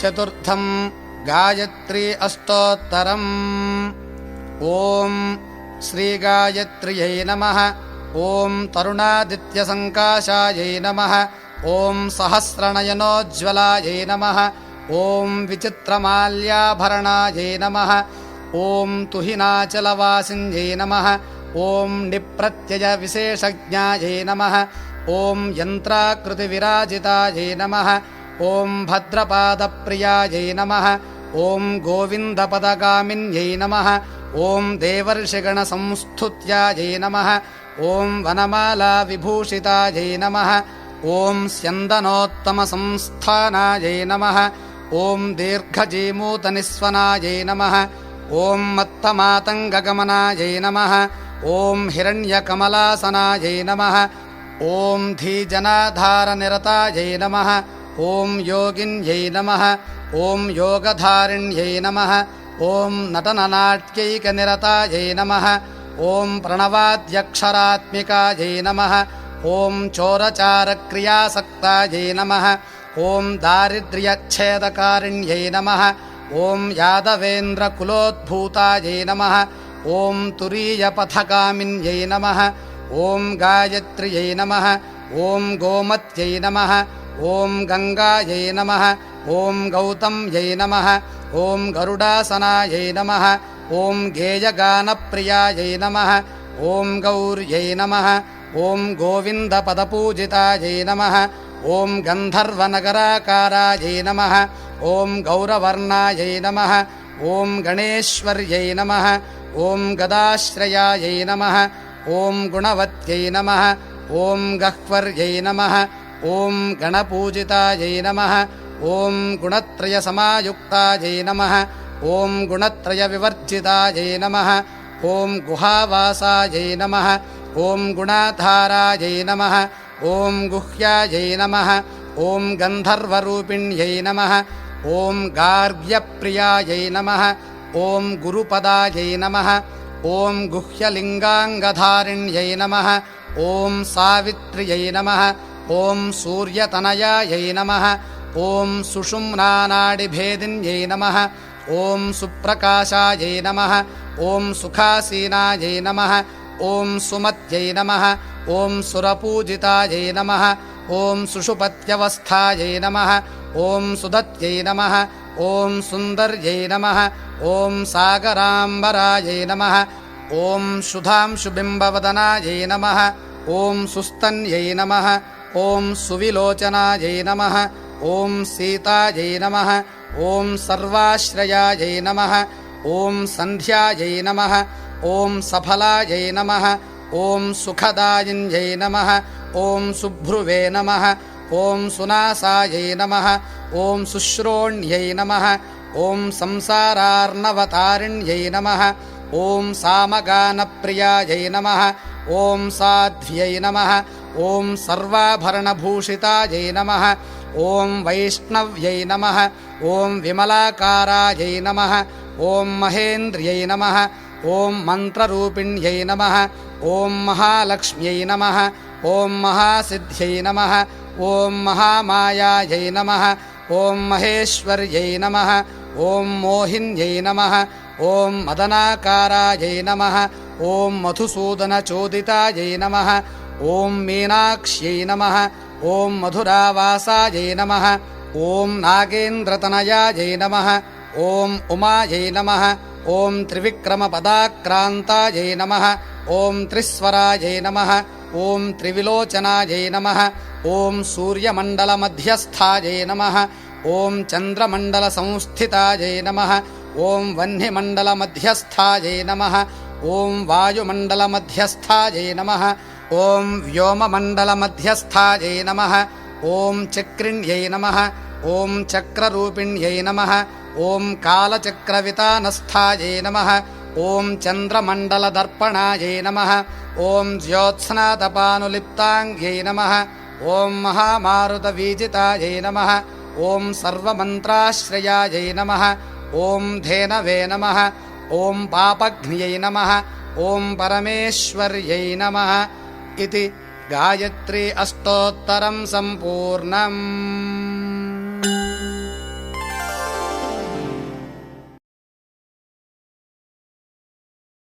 चतुर्थम् गायत्री अष्टोत्तरम्। ॐ श्रीगायत्र्यै नमः। ॐ तरुणादित्यसङ्काशायै नमः। ॐ सहस्रनयनोज्ज्वलायै नमः। ॐ विचित्रमाल्याभरणायै नमः। ॐ तुहिनाचलवासिन्यै नमः। ॐ निप्रत्ययविशेषज्ञायै नमः। ॐ यन्त्राकृतिविराजितायै नमः ॐ भद्रपादप्रियायै नमः ॐ गोविन्दपदगामिन्यै नमः ॐ देवर्षिगणसंस्तुत्यायै नमः ॐ वनमालाविभूषितायै नमः ॐ स्यन्दनोत्तमसंस्थानायै नमः ॐ दीर्घजीमूतनिस्वनायै नमः ॐ मत्तमातङ्गगमनायै नमः ॐ हिरण्यकमलासनायै नमः ॐ धीजनाधारनिरतायै नमः ॐ योगिन्यै नमः ॐ योगधारिण्यै नमः ॐ नटननाट्यैकनिरतायै नमः ॐ प्रणवाद्यक्षरात्मिकायै नमः ॐ चोरचारक्रियासक्तायै नमः ॐ दारिद्र्यच्छेदकारिण्यै नमः ॐ यादवेन्द्रकुलोद्भूतायै नमः ॐ तुरीयपथगामिन्यै नमः ॐ गायत्र्यै नमः ॐ गोमत्यै नमः ॐ गङ्गायै नमः ॐ गौतम्यै नमः ॐ गरुडासनायै नमः ॐ गेयगानप्रियायै नमः ॐ गौर्यै नमः ॐ गोविन्दपदपूजितायै नमः ॐ गन्धर्वनगराकारायै नमः ॐ गौरवर्णायै नमः ॐ गणेश्वर्यै नमः ॐ गदाश्रयायै नमः ॐ गुणवत्यै नमः ॐ गह्वर्यै नमः ॐ गणपूजितायै नमः ॐ गुणत्रयसमायुक्तायै नमः ॐ गुणत्रयविवर्जितायै नमः ॐ गुहावासायै नमः ॐ गुणाधारायै नमः ॐ गुह्यायै नमः ॐ गन्धर्वरूपिण्यै नमः ॐ गार्ग्यप्रियायै नमः ॐ गुरुपदायै नमः ॐ गुह्यलिङ्गाङ्गधारिण्यै नमः ॐ सावित्र्यै नमः ॐ सूर्यतनयायै नमः ॐ सुषुम्नानाडिभेदिन्यै नमः ॐ सुप्रकाशायै नमः ॐ सुखासीनायै नमः ॐ सुमत्यै नमः ॐ सुरपूजितायै नमः ॐ सुषुपत्यवस्थायै नमः ॐ सुदत्यै नमः ॐ सुन्दर्यै नमः ॐ सागराम्बरायै नमः ॐ शुधांशुबिम्बवदनायै नमः ॐ सुस्तन्यै नमः ॐ सुविलोचनायै नमः ॐ सीतायै नमः ॐ सर्वाश्रयायै नमः ॐ सन्ध्यायै नमः ॐ सफलायै नमः ॐ सुखदायिन्यै नमः ॐ सुभ्रुवे नमः ॐ सुनासायै नमः ॐ शुश्रोण्यै नमः ॐ संसारार्णवतारिण्यै नमः ॐ सामगानप्रियायै नमः ॐ साध्व्यै नमः ॐ सर्वाभरणभूषितायै नमः ॐ वैष्णव्यै नमः ॐ विमलाकारायै नमः ॐ महेन्द्र्यै नमः ॐ मन्त्ररूपिण्यै नमः ॐ महालक्ष्म्यै नमः ॐ महासिद्ध्यै नमः ॐ महामायायै नमः ॐ महेश्वर्यै नमः ॐ मोहिन्यै नमः ॐ मदनाकारायै नमः ॐ मधुसूदनचोदितायै नमः ॐ मीनाक्ष्यै नमः ॐ मधुरावासायै नमः ॐ नागेन्द्रतनयायै नमः ॐ उमायै नमः ॐ त्रिविक्रमपदाक्रान्तायै नमः ॐ त्रिस्वरायै नमः ॐ त्रिविलोचनायै नमः ॐ सूर्यमण्डलमध्यस्थायै नमः ॐ चन्द्रमण्डलसंस्थितायै नमः ॐ वह्निमण्डलमध्यस्थायै नमः ॐ वायुमण्डलमध्यस्थायै नमः ॐ व्योममण्डलमध्यस्थायै नमः ॐ चक्रिण्यै नमः ॐ चक्ररूपिण्यै नमः ॐ कालचक्रवितानस्थायै नमः ॐ चन्द्रमण्डलदर्पणायै नमः ॐ ज्योत्स्नातपानुलिप्ताङ्ग्यै नमः ॐ महामारुतवीजितायै नमः ॐ सर्वमन्त्राश्रयायै नमः ॐ धेनवे नमः ॐ पापघ्न्यै नमः ॐ परमेश्वर्यै नमः इति गायत्री अष्टोत्तरं सम्पूर्णम्